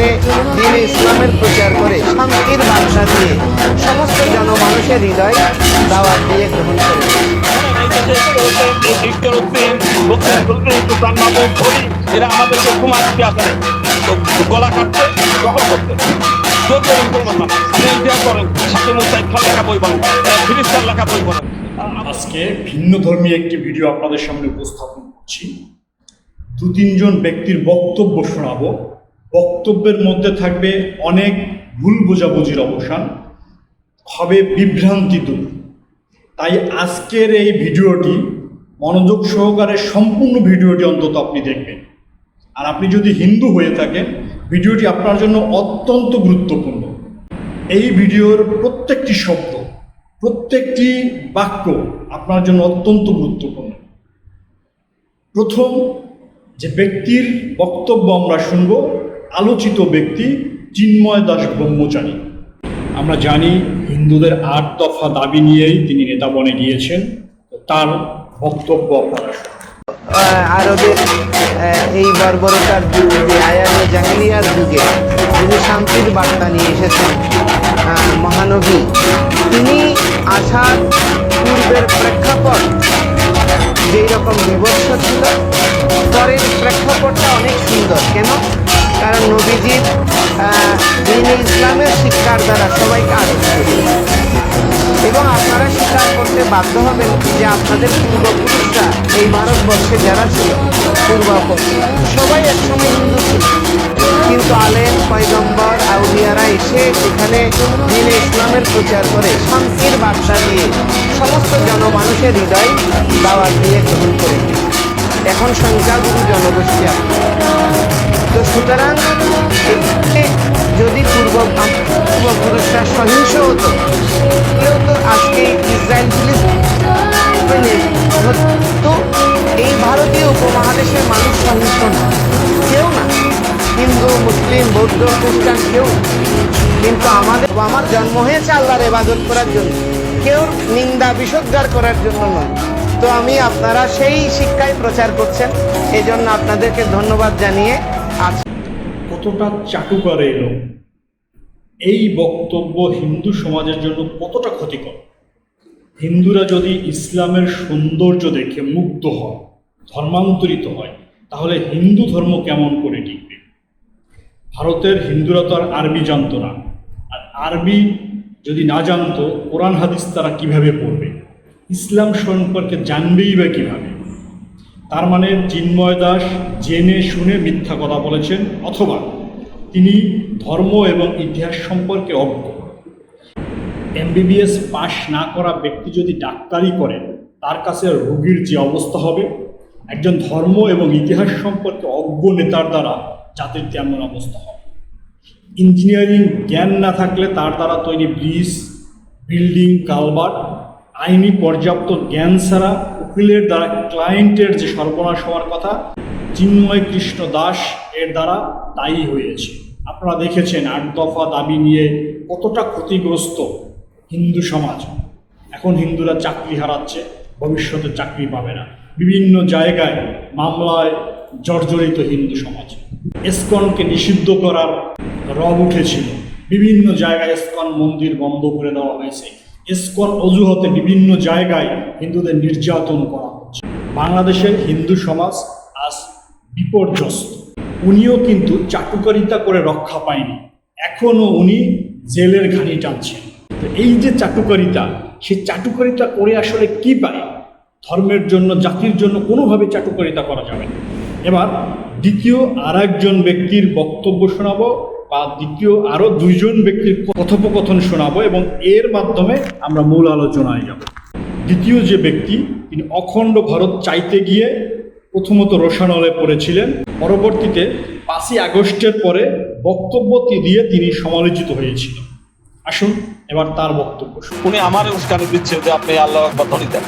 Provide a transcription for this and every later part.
যেখানে দিন ইসলামের প্রচার করে শান্তির বার্তা দিয়ে সমস্ত জনমানুষের হৃদয় দাওয়াত দিয়ে গ্রহণ করে। এরা আমাদেরকে ঘুমাচ্ছে আসলে গলা কাটছে দখল করতে। চোদ্দ মুসলমান না। আপনি ইতিহাস করেন সাথে মুসাইদ খান লেখা বই বলেন ফিরিস্তান লেখা বই বলেন আজকে ভিন্ন ধর্মী একটি ভিডিও আপনাদের সামনে উপস্থাপন করছি। দু তিনজন ব্যক্তির বক্তব্য শোনাবো। বক্তব্যের মধ্যে থাকবে অনেক ভুল বোঝাবুঝির অবসান, হবে বিভ্রান্তি দূর। তাই আজকের এই ভিডিওটি মনোযোগ সহকারে সম্পূর্ণ ভিডিওটি অন্তত আপনি দেখবেন। আর আপনি যদি হিন্দু হয়ে থাকেন, ভিডিওটি আপনার জন্য অত্যন্ত গুরুত্বপূর্ণ। এই ভিডিওর প্রত্যেকটি শব্দ, প্রত্যেকটি বাক্য আপনার জন্য অত্যন্ত গুরুত্বপূর্ণ। প্রথম যে ব্যক্তির বক্তব্য আমরা শুনব আলোচিত ব্যক্তি চিন্ময় দাস ব্রহ্মচারী আমরা জানি হিন্দুদের আট দফা দাবি নিয়েই তিনি নেতা বনে গিয়েছেন তার বক্তব্য আপনারা আরবের এই বর্বরতার যুগে আয়ারে জাহিলিয়ার যুগে তিনি শান্তির বার্তা নিয়ে এসেছেন মহানবী। শিক্ষার দ্বারা সবাইকে এবং আপনারা স্বীকার করতে বাধ্য হবেন যে আপনাদের পূর্বপুরুষরা এই ভারতবর্ষে যারা ছিল পূর্বপুরুষ সবাই একসময় হিন্দু ছিল। কিন্তু আলেম, পয়গম্বর, আউলিয়ারা এসে এখানে দিনে ইসলামের প্রচার করে শান্তির বার্তা দিয়ে সমস্ত জনমানুষের হৃদয় দাওয়াত দিয়ে গ্রহণ করে। এখন সংখ্যাগুরু জনগোষ্ঠী তো সুতরাং হতো। কেউ তো আজকে ইসরায়েল তো এই ভারতীয় উপমহাদেশের মানুষ সহিংস না। কেউ না। হিন্দু, মুসলিম, বৌদ্ধ, খ্রিস্টান কেউ কিন্তু আমাদের আমার জন্ম হয়েছে আল্লাহর ইবাদত করার জন্য। কেউ নিন্দা, বিষোদ্গার করার জন্য নয়। তো আমি আপনারা সেই শিক্ষায় প্রচার করছেন। এই জন্য আপনাদেরকে ধন্যবাদ জানিয়ে আজ কতটা চাটুকার এলো। এই বক্তব্য হিন্দু সমাজের জন্য কতটা ক্ষতিকর? হিন্দুরা যদি ইসলামের সৌন্দর্য দেখে মুগ্ধ হয়, ধর্মান্তরিত হয়, তাহলে হিন্দু ধর্ম কেমন করে টিকবে? ভারতের হিন্দুরা তো আর আরবি জানতো না। আর আরবি যদি না জানতো, কোরআন হাদিস তারা কীভাবে পড়বে? ইসলাম সম্পর্কে জানবেই বা কীভাবে? তার মানে চিন্ময় দাস জেনে শুনে মিথ্যা কথা বলেছেন, অথবা তিনি ধর্ম এবং ইতিহাস সম্পর্কে অজ্ঞ। এমবিবিএস পাশ না করা ব্যক্তি যদি ডাক্তারি করে, তার কাছে রোগীর যে অবস্থা হবে, একজন ধর্ম এবং ইতিহাস সম্পর্কে অজ্ঞ নেতার দ্বারা জাতির তেমন অবস্থা হবে। ইঞ্জিনিয়ারিং জ্ঞান না থাকলে তার দ্বারা তৈরি ব্রিজ, বিল্ডিং কালভার্ট আইনি পর্যাপ্ত জ্ঞান ছাড়া উকিলের দ্বারা ক্লায়েন্টের যে সর্বনাশ হওয়ার কথা, চিন্ময় কৃষ্ণ দাস এর দ্বারা তাই হয়েছে। আপনারা দেখেছেন আট দফা দাবি নিয়ে কতটা ক্ষতিগ্রস্ত হিন্দু সমাজ। এখন হিন্দুরা চাকরি হারাচ্ছে, ভবিষ্যতে চাকরি পাবে না। বিভিন্ন জায়গায় মামলায় জর্জরিত হিন্দু সমাজ। এসকনকে নিষিদ্ধ করার রব উঠেছিল। বিভিন্ন জায়গায় এসকন মন্দির বন্ধ করে দেওয়া হয়েছে। এসকন অজুহাতে বিভিন্ন জায়গায় হিন্দুদের নির্যাতন করা হচ্ছে। বাংলাদেশের হিন্দু সমাজ আজ বিপর্যস্ত। উনিও কিন্তু চাটুকারিতা করে রক্ষা পায়নি। এখনও উনি জেলের ঘানি টানছেন। তো এই যে চাটুকারিতা, সে চাটুকারিতা করে আসলে কি পায়? ধর্মের জন্য, জাতির জন্য কোনোভাবে চাটুকারিতা করা যাবে না। এবার দ্বিতীয় আর একজন ব্যক্তির বক্তব্য শোনাবো বা দ্বিতীয় আরও দুইজন ব্যক্তির কথোপকথন শোনাবো এবং এর মাধ্যমে আমরা মূল আলোচনায় যাব। দ্বিতীয় যে ব্যক্তি, তিনি অখণ্ড ভারত চাইতে গিয়ে প্রথমত রোশানলে পড়েছিলেন। পরবর্তীতে পাঁচই আগস্টের পরে বক্তব্য দিয়ে তিনি সমালোচিত হয়েছিল। আসুন, এবার তার বক্তব্য উনি আমার উস্কানি দিচ্ছে যে আপনি আল্লাহ একবার ধরি দেন।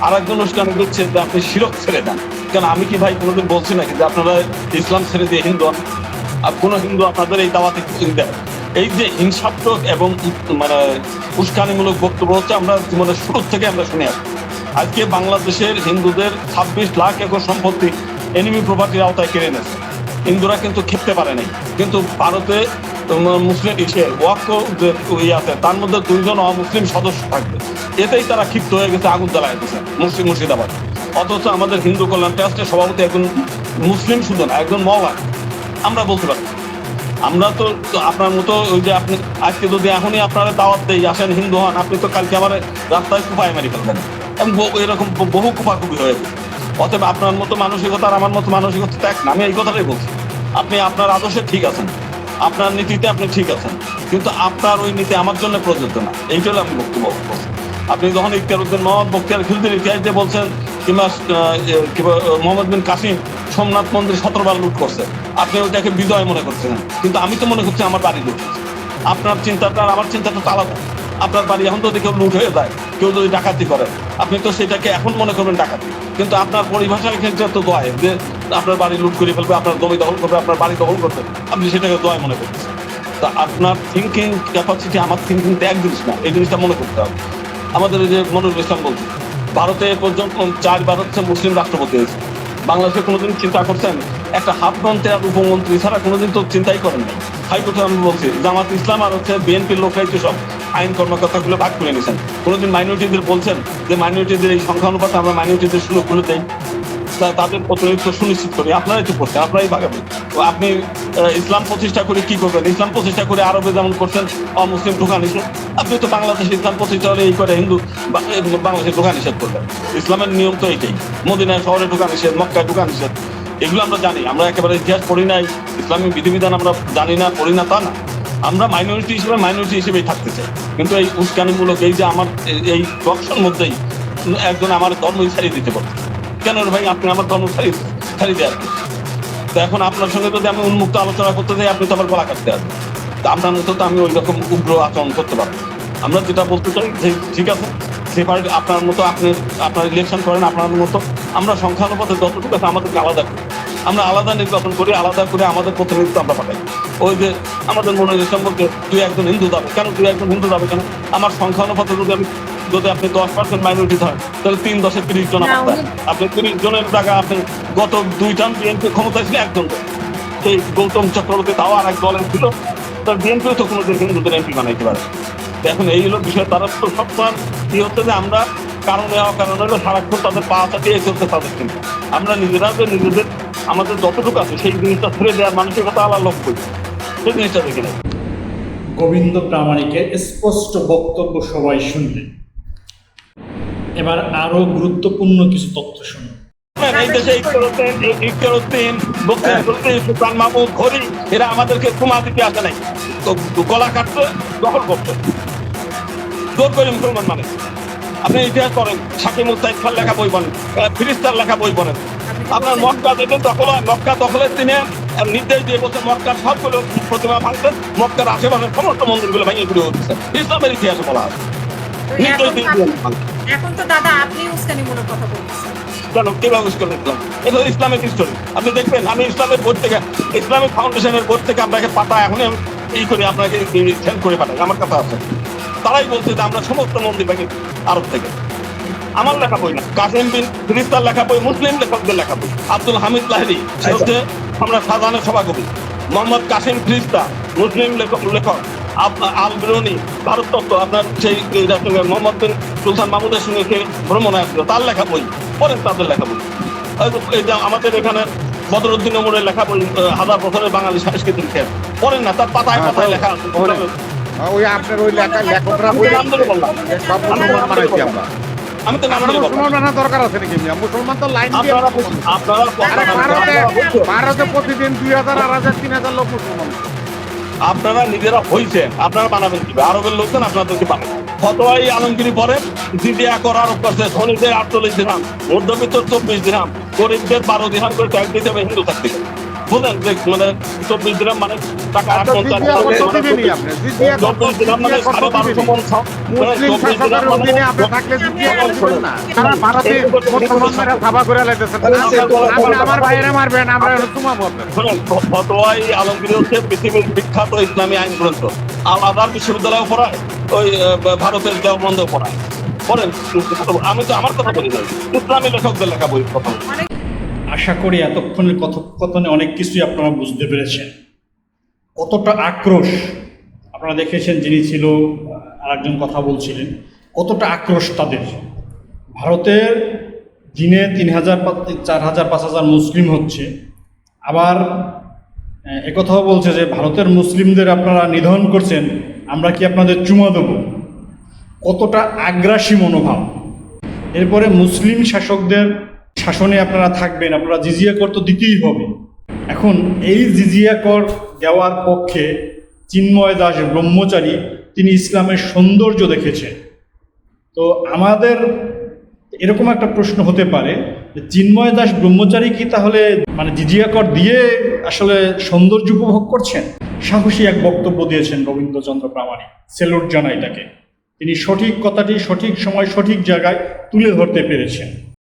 আর একজন উস্কানি দিচ্ছে যে আপনি শিরক ছেড়ে দেন। কারণ আমি কি ভাই কোনোদিন বলছি নাকি যে আপনারা ইসলাম ছেড়ে দিয়ে হিন্দু হন? আর কোনো হিন্দু আপনাদের এই দাওয়াতে দেয় এই যে হিংসাত্মক এবং মানে উস্কানিমূলক বক্তব্য হচ্ছে আমরা জীবনের শুরু থেকে আমরা শুনে আসছি। আজকে বাংলাদেশের হিন্দুদের ছাব্বিশ লাখ একর সম্পত্তি এনিমি প্রপার্টির আওতায় কেড়ে নেছে হিন্দুরা কিন্তু খেপতে পারে নাই। কিন্তু ভারতে মুসলিম ইসে ওয়াক্য যে ইয়ে আছে, তার মধ্যে দুইজন অমুসলিম সদস্য থাকবে। এতেই তারা ক্ষিপ্ত হয়ে গেছে, আগুন জ্বালায় দিয়েছে, মুসলিম মুর্শিদাবাদ। অথচ আমাদের হিন্দু কল্যাণ ট্রাস্টের সভাপতি একজন মুসলিম শুধু না একজন মওলা আমরা বলতে পারি আমরা তো আপনার মতো ওই যে আপনি, আজকে যদি এখনই আপনারা দাওয়াত দেই, আসেন হিন্দু হন, আপনি তো কালকে আমার রাস্তায় কুপায় মারি ফেলবেন। বহু- এরকম বহু কুপাকুপি হয়ে গেছে অতএব আপনার মতো মানসিকতা আর আমার মতো মানসিকতা তো এক না, আমি এই কথাটাই বলছি। আপনি আপনার আদর্শে ঠিক আছেন। আপনার নীতিতে আপনি ঠিক আছেন। কিন্তু আপনার ওই নীতি আমার জন্য প্রযোজ্য না। এইটা হলো আমি বক্তব্য আপনি যখন ইখতিয়ার উদ্দিন মোহাম্মদ বক্তিয়ার খিলদির ইতিহাস দিয়ে বলছেন, কিংবা মোহাম্মদ বিন কাসিম সোমনাথ মন্দির সতেরোবার লুট করছে। আপনি ওইটাকে বিজয় মনে করছেন কিন্তু আমি তো মনে করছি আমার বাড়ি লুট আপনার চিন্তাটা আমার চিন্তাটা তো আলাদা। আপনার বাড়ি এখন যদি কেউ লুট হয়ে যায়, কেউ যদি ডাকাতি করে আপনি তো সেটাকে এখন মনে করবেন ডাকাতি। কিন্তু আপনার পরিভাষায় ক্ষেত্রে তো দয় যে আপনার বাড়ি লুট করে ফেলবে, আপনার জমি দখল করবে, আপনার বাড়ি দখল করবে, আপনি সেটাকে দয় মনে করছেন তা আপনার থিঙ্কিং ক্যাপাসিটি আমার থিঙ্কিং তো এক জিনিস না, এই জিনিসটা মনে করতে হবে। আমাদের যে মনুরুল ইসলাম বলছে, ভারতে পর্যন্ত চারবার হচ্ছে মুসলিম রাষ্ট্রপতি হয়েছে। বাংলাদেশে কোনোদিন চিন্তা করছেন? একটা হাফ মন্ত্রী আর উপমন্ত্রী ছাড়া কোনোদিন তো চিন্তাই করেন নাই। হাইকোর্টে আমি বলছি, জামাত ইসলাম আর হচ্ছে বিএনপির লোকরাই তো সব। আইন কর্মকর্তাগুলো ভাগ করে নিয়েছেন। কোনোদিন মাইনরিটিদের বলছেন যে মাইনরিটিদের এই সংখ্যানুপাতে আমরা মাইনরিটিদের সুযোগগুলো দেই। তাদের প্রতিনিধিত্ব সুনিশ্চিত করি। আপনারাই তো করছেন, আপনারাই ভাগাবেন তো আপনি ইসলাম প্রতিষ্ঠা করে কি করবেন? ইসলাম প্রতিষ্ঠা করে আরবে যেমন করছেন, অমুসলিম ঢোকা নিষেধ। আপনি তো বাংলাদেশে ইসলাম প্রতিষ্ঠা হলে এই করে হিন্দু বাংলাদেশে ঢোকা নিষেধ করবেন। ইসলামের নিয়ম তো এইটাই মদিনায় শহরে ঢোকা নিষেধ, মক্কায় ঢোকা নিষেধ। এগুলো আমরা জানি। আমরা একেবারে ইতিহাস পড়ি নাই। ইসলামী বিধিবিধান আমরা জানি না, পড়ি না, তা না। আমরা মাইনরিটি হিসেবে মাইনরিটি হিসেবেই থাকতে চাই। কিন্তু এই উস্কানিমূলক, এই যে আমার, এই- বক্সের মধ্যেই একজন আমার ধর্মই ছাড়িয়ে দিতে পারে কেন ভাই, আপনি আমার ধর্ম ছাড়িয়ে ছাড়িয়ে দেওয়ার তো এখন আপনার সঙ্গে যদি আমি উন্মুক্ত আলোচনা করতে যাই, আপনি তো আবার গলা কাটতে আসবেন। তা আপনার মতো তো আমি ওই রকম উগ্র আচরণ করতে পারব আমরা যেটা বলতে চাই, যে ঠিক আছে, সেপারেট আপনার মতো আপনি আপনার ইলেকশন করেন, আপনার মতো আমরা সংখ্যানুপাতে যতটুকু আছে, আমাদেরকে আলাদা করি আমরা আলাদা নির্বাচন করি আলাদা করে আমাদের প্রতিনিধিত্ব আমরা পাঠাই। ওই যে আমাদের মনে হয় সম্পর্কে তুই একজন হিন্দু দাবি। কেন তুই একজন হিন্দু দাবি কেন? আমার সংখ্যানুপাতে যদি আমি যদি আপনি দশ পার্সেন্ট মাইনরিটি ধরেন তাহলে তিন দশে তিরিশ জন আপনি তিরিশ জনের টাকা আপনি গত দুই টার্ম বিএনপি ক্ষমতা ছিল একজন সেই গৌতম চক্রবর্তী তাও আর এক দলের ছিল। তার বিএনপিও তো কোনো দিন হিন্দুদের এমপি বানাইতে পারে। এখন এই হলো বিষয়। তারা তো সবসময় কি হচ্ছে যে আমরা কারণে অকারণে হলো সারাক্ষণ তাদের পা চাটিয়ে চলছে তাদের কিন্তু। আমরা নিজেরা যে নিজেদের আমাদের যতটুকু আছে সেই জিনিসটা ছেড়ে দেওয়ার মানসিকতা আলাদা লক্ষ্য সেই জিনিসটা দেখি না গোবিন্দ প্রামাণিকের স্পষ্ট বক্তব্য সবাই শুনলেন। এবার আরও গুরুত্বপূর্ণ কিছু তথ্য শুনুন। এই দেশে ইকরুদ্দিন ইকরুদ্দিন বক্তিয়ারুদ্দিন সুলতান মাহমুদ ঘড়ি এরা আমাদেরকে ক্ষমা দিতে আসে নাই। তো গলা কাটতে দখল করতে জোর করে মুসলমান মানে। আপনি ইতিহাস করেন শাকিম উত্তাইদ খান লেখা বই বলেন ফিরিস্তার লেখা বই পড়েন। আপনার মক্কা দখল হয় মক্কা দখলের দিনে নির্দেশ দিয়ে বলছে মক্কার সবগুলো প্রতিমা ভাঙতেন মক্কার আশেপাশের সমস্ত মন্দিরগুলো ভেঙে ঘুরে উঠছে। ইসলামের ইতিহাসে বলা আছে। এখন তো আপনি- দাদা আপনি উস্কানিমূলক কথা বলছেন। কেন? কীভাবে করে দেখলাম এটা ইসলামিক হিস্টোরি আপনি দেখবেন আমি ইসলামের বোর্ড থেকে ইসলামিক ফাউন্ডেশনের বোর্ড থেকে আপনাকে পাতা এখন এই করে আপনাকে সেন্ড করে পাঠাই। আমার কথা আছে। তারাই বলছে যে আমরা সমস্ত মন্দির ভেঙে আরব থেকে। আমার লেখা বই না। কাসিম বিন ফিরিস্তার লেখা বই মুসলিম লেখকদের লেখা বই। আব্দুল হামিদ লাহিরি সে হচ্ছে আমরা সাজানের সভাকবি। মোহাম্মদ কাসিম ফিরিস্তা মুসলিম লেখক লেখক। আল বিরুনি ভারত তত্ত্ব আপনার সেই সঙ্গে মোহাম্মদ বিন সুলতান মাহমুদের সঙ্গে সে ভ্রমণে আসছিল তার লেখা বই পড়েন তাদের লেখা বই। এই যে- আমাদের এখানে বদরুদ্দিন ওমরের লেখা বই হাজার বছরের বাঙালি সাংস্কৃতিক ইতিহাস পড়েন না তার পাতায় পাতায় লেখা আছে। ওই আপনার ওই লেখা লেখকরা বললাম আমি তো মুসলমান দরকার আছে নাকি? মুসলমান তো লাইন দিয়ে ভারতে ভারতে প্রতিদিন দুই হাজার আড়াই হাজার তিন হাজার লোক মুসলমান। আপনারা নিজেরা হইছেন আপনারা বানাবেন কি আরবের লোকজন আপনাদের আপনাদেরকে বানাবেন? ফতোয়াই আলমগিরি পরে জিদিয়া করা আরোপ করছে ধনীদের আটচল্লিশ দিনাম মধ্যবিত্ত চব্বিশ দিনাম গরিবদের বারো দিনাম করে ট্যাক্স দিতে হবে হিন্দু থাকতে যে মানে চব্বিশ দিনাম মানে টাকা মানে চব্বিশ মানে সাড়ে বারোশো চব্বিশ মানে শোনেন ফতোয়াই আলমগীর হচ্ছে পৃথিবীর বিখ্যাত ইসলামী আইন গ্রন্থ। আল আদার বিশ্ববিদ্যালয়ে পড়ায় ওই ভারতের দেওবন্দ পড়ায়। বলেন আমি তো আমার কথা বলি না ইসলামী লেখকদের লেখা বই কথা আশা করি এতক্ষণের কথোপকথনে অনেক কিছুই আপনারা বুঝতে পেরেছেন। কতটা আক্রোশ আপনারা দেখেছেন যিনি ছিল, আরেকজন কথা বলছিলেন, কতটা আক্রোশ তাদের। ভারতের দিনে তিন হাজার চার হাজার পাঁচ হাজার মুসলিম হচ্ছে। আবার একথাও বলছে যে ভারতের মুসলিমদের আপনারা নিধন করছেন, আমরা কি আপনাদের চুমা দেবো? কতটা আগ্রাসী মনোভাব। এরপরে মুসলিম শাসকদের শাসনে আপনারা থাকবেন, আপনারা জিজিয়া কর তো দিতেই হবে। এখন এই জিজিয়া কর দেওয়ার পক্ষে চিন্ময় দাস ব্রহ্মচারী তিনি ইসলামের সৌন্দর্য দেখেছেন। তো আমাদের এরকম একটা প্রশ্ন হতে পারে চিন্ময় দাস ব্রহ্মচারী কি তাহলে মানে জিজিয়া কর দিয়ে আসলে সৌন্দর্য উপভোগ করছেন? সাহসী এক বক্তব্য দিয়েছেন রবীন্দ্রচন্দ্র প্রামাণিক, সেলুট জানাই তাকে তিনি সঠিক কথাটি সঠিক সময় সঠিক জায়গায় তুলে ধরতে পেরেছেন।